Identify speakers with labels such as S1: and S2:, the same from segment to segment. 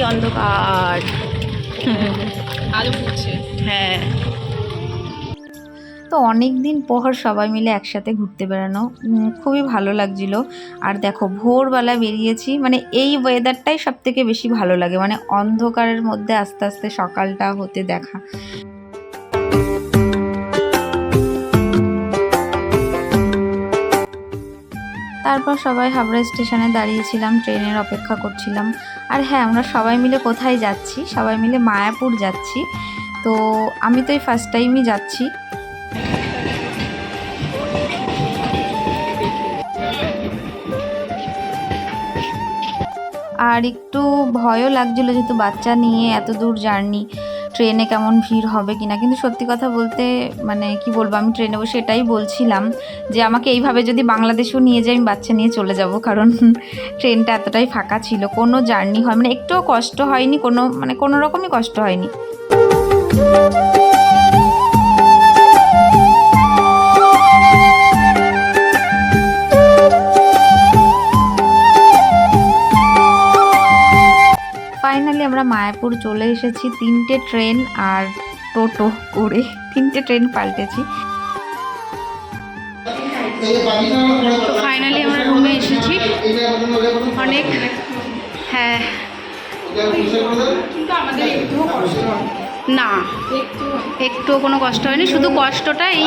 S1: কি অন্ধকার।
S2: আলো ফুটছে।
S1: হ্যাঁ।
S3: তো অনেক দিন পর সবাই মিলে একসাথে ঘুরতে বেড়ানো খুবই ভালো লাগছিল। আর দেখো ভোরবেলা বেরিয়েছি মানে এই ওয়েদারটাই সব থেকে বেশি ভালো লাগে মানে অন্ধকারের মধ্যে আস্তে আস্তে সকালটা হতে দেখা। তারপর সবাই হাবড়া স্টেশনে দাঁড়িয়েছিলাম, ট্রেনের অপেক্ষা করছিলাম। আর হ্যাঁ আমরা সবাই মিলে কোথায় যাচ্ছি? সবাই মিলে মায়াপুর যাচ্ছি। তো আমি তো এই ফার্স্ট টাইমই যাচ্ছি। আর একটু ভয়ও লাগছিল যেহেতু বাচ্চা নিয়ে এত দূর জার্নি ট্রেনে কেমন ভিড় হবে কিনা। কিন্তু সত্যি কথা বলতে মানে কি বলব, আমি ট্রেনে বসে এটাই বলছিলাম যে আমাকে এইভাবে যদি বাংলাদেশেও নিয়ে যাই, আমি বাচ্চা নিয়ে চলে যাব। কারণ ট্রেনটা এতটাই ফাঁকা ছিল, কোনো জার্নি হয় মানে একটুও কষ্ট হয়নি, কোনো মানে কোনো রকমই কষ্ট হয়নি। আমরা মায়াপুর চলে এসেছি তিনটে ট্রেন আর টোটো করে। তিনটে ট্রেন পাল্টেছি।
S1: ফাইনালি আমরা রুমে এসেছি। অনেক হ্যাঁ।
S2: কিন্তু আমাদের একটুও কষ্ট
S1: না
S2: একটু
S1: কোনো কষ্ট হয়নি। শুধু কষ্টটা এই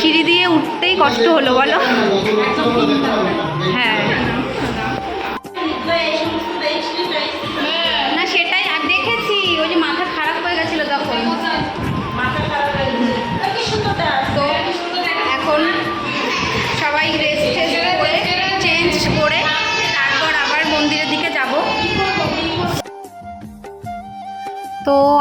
S1: সিঁড়ি দিয়ে উঠতেই কষ্ট হলো বলো? হ্যাঁ।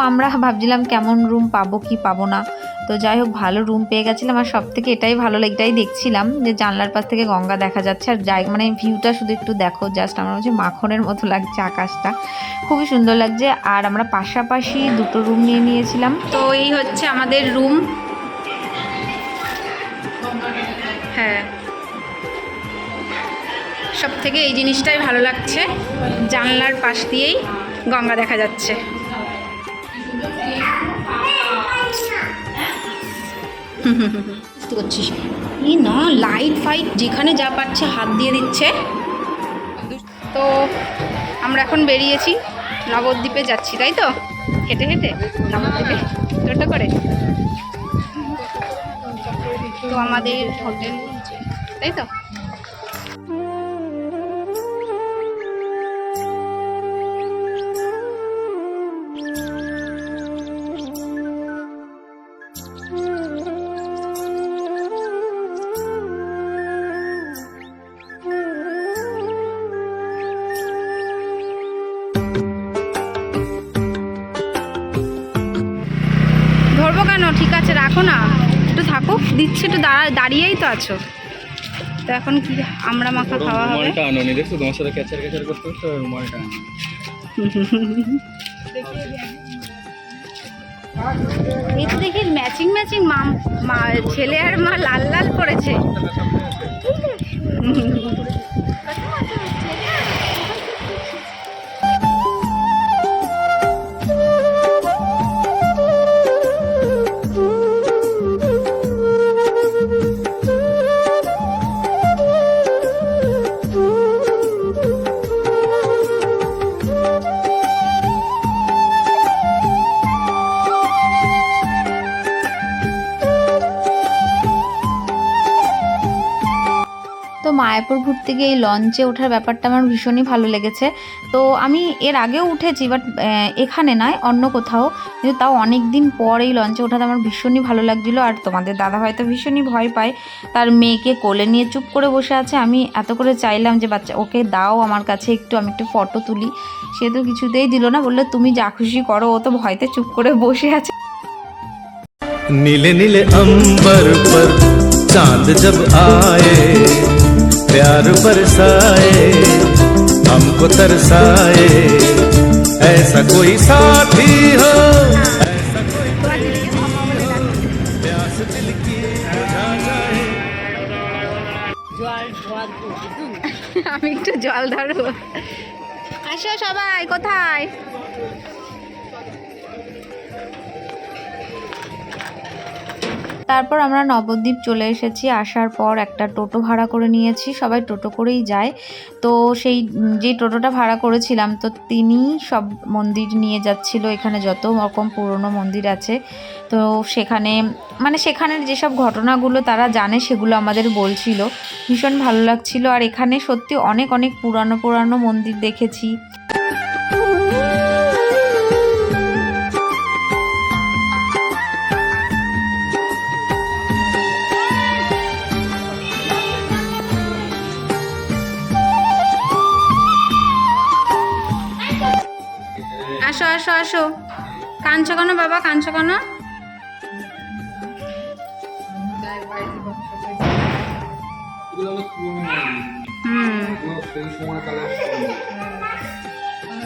S3: আমরা ভাবছিলাম কেমন রুম পাবো, কি পাবো না। তো যাই হোক, ভালো রুম পেয়ে গেছিলাম আর সব থেকে এটাই ভালো এটাই দেখছিলাম যে জানলার পাশ থেকে গঙ্গা দেখা যাচ্ছে। আর যাই মানে ভিউটা শুধু একটু দেখো জাস্ট আমার হচ্ছে মাখনের মতো লাগছে আকাশটা। খুবই সুন্দর লাগছে। আর আমরা পাশাপাশি দুটো রুম নিয়ে নিয়েছিলাম।
S1: তো এই হচ্ছে আমাদের রুম হ্যাঁ। সব থেকে এই জিনিসটাই ভালো লাগছে। জানলার পাশ দিয়েই গঙ্গা দেখা যাচ্ছে। বুঝতে করছিস ই না লাইট ফাইট যেখানে যা পাচ্ছে হাত দিয়ে দিচ্ছে। তো আমরা এখন বেরিয়েছি, নবদ্বীপে যাচ্ছি, তাই তো? হেঁটে হেঁটে? নবদ্বীপে? টোটো করে? তো আমাদের হোটেল তাই তো? কেন ঠিক আছে রাখো না। একটু থাকো দিচ্ছে একটু দাঁড়া দাঁড়িয়েই তো আছো। তো এখন কি আমরা মাখা খাওয়া হবে?
S4: রুমালটা দেখছ? তোমার সাথে ক্যাচার ক্যাচার করতে করতে রুমালটা
S1: এই তো দেখি ম্যাচিং ম্যাচিং মা ছেলে আর মা লাল লাল করেছে।
S3: মায়াপুর ঘুরতে গিয়ে এই লঞ্চে ওঠার ব্যাপারটা আমার ভীষণই ভালো লেগেছে তো আমি এর আগেও উঠেছি বাট এখানে নয় অন্য কোথাও কিন্তু তাও অনেক দিন পর এই লঞ্চে ওঠাতে আমার ভীষণই ভালো লাগছিলো আর তোমাদের দাদা হয়তো ভীষণই ভয় পায় তার মেয়েকে কোলে নিয়ে চুপ করে বসে আছে আমি এত করে চাইলাম যে বাচ্চা ওকে দাও আমার কাছে একটু আমি একটু ফটো তুলি সে তো কিছুতেই দিল না বললো তুমি যা খুশি করো ও তো ভয়তে চুপ করে বসে আছে
S5: नीले नीले अंबर पर चांद जब आए प्यार बरसाए हमको तरसाए ऐसा कोई साथी हो ऐसा कोई प्यास दिल की बुझा जाए
S1: আমি একটু জল ধরবো এসো সবাই কোথায়
S3: তারপর আমরা নবদ্বীপ চলে এসেছি। আসার পর একটা টোটো ভাড়া করে নিয়েছি। সবাই টোটো করেই যায়। তো সেই যে টোটোটা ভাড়া করেছিলাম, তো তিনি সব মন্দির নিয়ে যাচ্ছিল। এখানে যত রকম পুরনো মন্দির আছে, তো সেখানে মানে সেখানের যেসব ঘটনাগুলো তারা জানে, সেগুলো আমাদের বলছিল। ভীষণ ভালো লাগছিল। আর এখানে সত্যি অনেক অনেক পুরানো পুরানো মন্দির দেখেছি।
S1: আসো কাঁদছো বাবা? কাঁদছো কেন?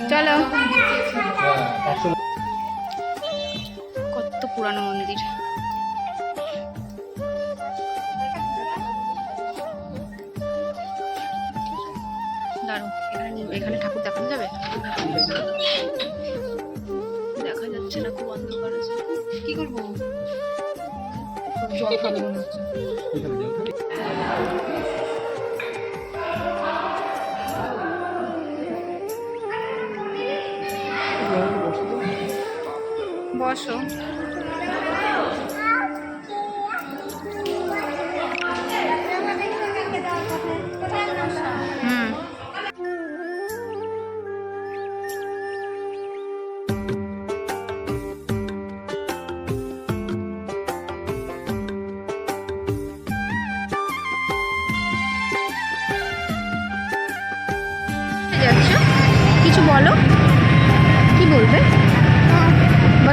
S1: চলো। কত পুরানো মন্দির। দাঁড়ো এখানে ঠাকুর দেখানো যাবে? যাচ্ছে না খুব অন্ধকার আছে। কি করব?
S2: হচ্ছে।
S1: বসো।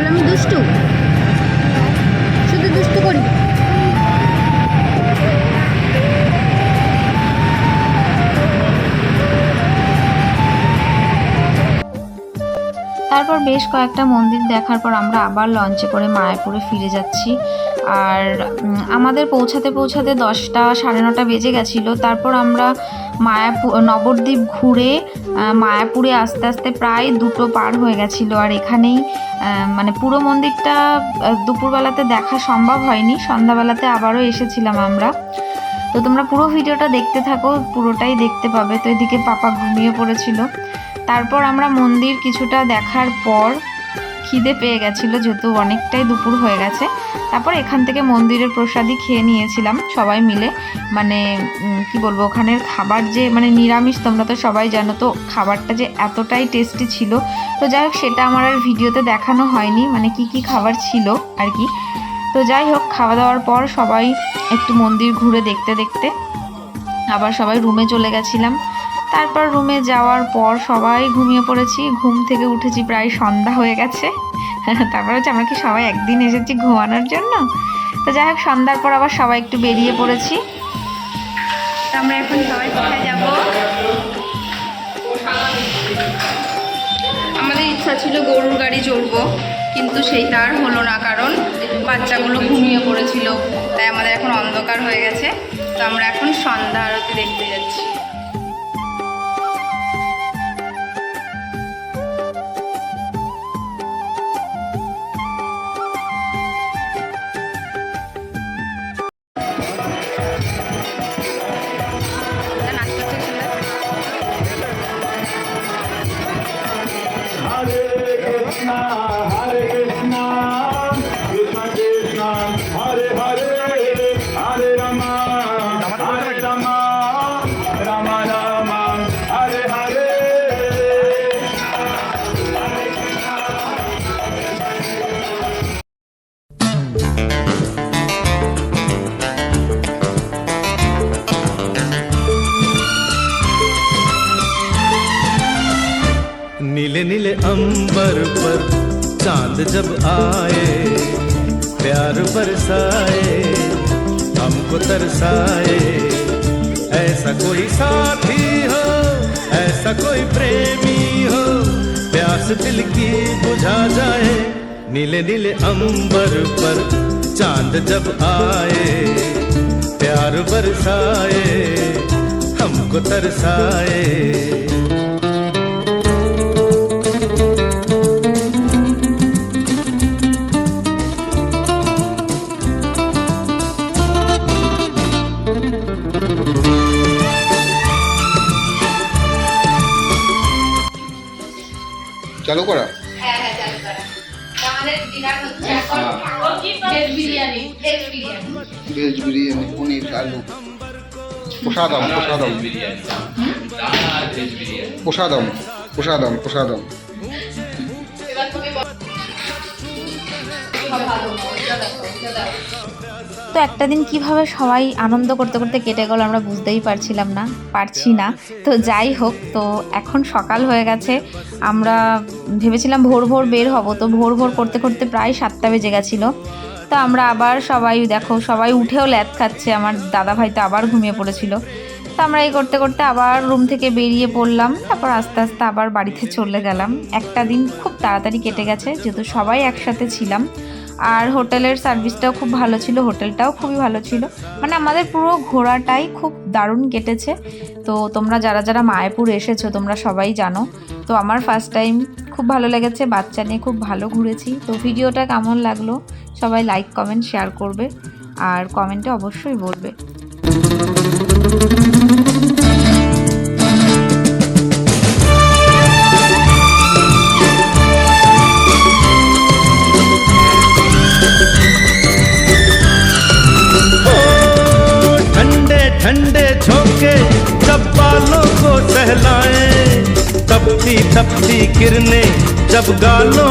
S1: আমি দুষ্টু। শুধু দুষ্টু করি।
S3: তারপর বেশ কয়েকটা মন্দির দেখার পর আমরা আবার লঞ্চে করে মায়াপুরে ফিরে যাচ্ছি। আর আমাদের পৌঁছাতে পৌঁছাতে দশটা সাড়ে নটা বেজে গেছিল। তারপর আমরা মায়াপুর নবদ্বীপ ঘুরে মায়াপুরে আস্তে আস্তে প্রায় দুটো পার হয়ে গেছিল। আর এখানেই মানে পুরো মন্দিরটা দুপুরবেলাতে দেখা সম্ভব হয়নি, সন্ধ্যাবেলাতে আবারও এসেছিলাম আমরা। তো তোমরা পুরো ভিডিওটা দেখতে থাকো, পুরোটাই দেখতে পাবে। তো এদিকে পাপা ঘুমিয়ে পড়েছিল। তারপর আমরা মন্দির কিছুটা দেখার পর খিদে পেয়ে গেছিল যেহেতু অনেকটাই দুপুর হয়ে গেছে। তারপর এখান থেকে মন্দিরের প্রসাদই খেয়ে নিয়েছিলাম সবাই মিলে। মানে কি বলব, ওখানের খাবার যে মানে নিরামিষ, তোমরা তো সবাই জানো, তো খাবারটা যে এতটাই টেস্টি ছিল। তো যাই হোক, সেটা আমার আর ভিডিওতে দেখানো হয়নি মানে কি কি খাবার ছিল আর কি। তো যাই হোক, খাওয়া দাওয়ার পর সবাই একটু মন্দির ঘুরে দেখতে দেখতে আবার সবাই রুমে চলে গেছিলাম। তারপর রুমে যাওয়ার পর সবাই ঘুমিয়ে পড়েছি। ঘুম থেকে উঠেছি প্রায় সন্ধ্যা হয়ে গেছে। তারপর হচ্ছে আমরা কি সবাই একদিন এসেছি ঘুমানোর জন্য? তো যাই হোক, সন্ধ্যার পর আবার সবাই একটু বেরিয়ে পড়েছি।
S1: তো আমরা এখন সবাই কোথায় যাব? আমাদের ইচ্ছা ছিল গরুর গাড়ি চড়বো, কিন্তু সেইটা আর হলো না কারণ বাচ্চাগুলো ঘুমিয়ে পড়েছিল, তাই আমাদের এখন অন্ধকার হয়ে গেছে। তো আমরা এখন সন্ধ্যা আরতি দেখতে যাচ্ছি।
S5: आए, प्यार बरसाए, हमको तरसाए। ऐसा कोई साथी हो, ऐसा कोई प्रेमी हो, प्यास दिल की बुझा जाए। नीले नीले अंबर पर चाँद जब आए, प्यार बरसाए, हमको तरसाए।
S1: Veg biryani veg biryani.
S6: Veg biryani paneer আলু। প্রসাদম প্রসাদম। প্রসাদম প্রসাদম প্রসাদম।
S3: তো একটা দিন কীভাবে সবাই আনন্দ করতে করতে কেটে গেল আমরা বুঝতেই পারছিলাম না পারছি না। তো যাই হোক তো এখন সকাল হয়ে গেছে। আমরা ভেবেছিলাম ভোর ভোর বের হব তো ভোর ভোর করতে করতে প্রায় সাতটা বেজে গেছিল। তো আমরা আবার সবাই, দেখো, সবাই উঠেও ল্যাদ খাচ্ছে। আমার দাদা ভাই তো আবার ঘুমিয়ে পড়েছিল। তো আমরা এই করতে করতে আবার রুম থেকে বেরিয়ে পড়লাম। তারপর আস্তে আস্তে আবার বাড়িতে চলে গেলাম। একটা দিন খুব তাড়াতাড়ি কেটে গেছে, যেহেতু সবাই একসাথে ছিলাম। আর হোটেলের সার্ভিসটাও খুব ভালো ছিল, হোটেলটাও খুবই ভালো ছিল। মানে আমাদের পুরো ঘোরাটাই খুব দারুণ কেটেছে। তো তোমরা যারা যারা মায়াপুর এসেছ, তোমরা সবাই জানো। তো আমার ফার্স্ট টাইম খুব ভালো লেগেছে, বাচ্চা নিয়ে খুব ভালো ঘুরেছি। তো ভিডিওটা কেমন লাগল? সবাই লাইক কমেন্ট শেয়ার করবে আর কমেন্টে অবশ্যই বলবে
S5: ओ, ठंडे ठंडे झोंके जब बालों को सहलाएं तपती तपती किरणें जब गालों को छू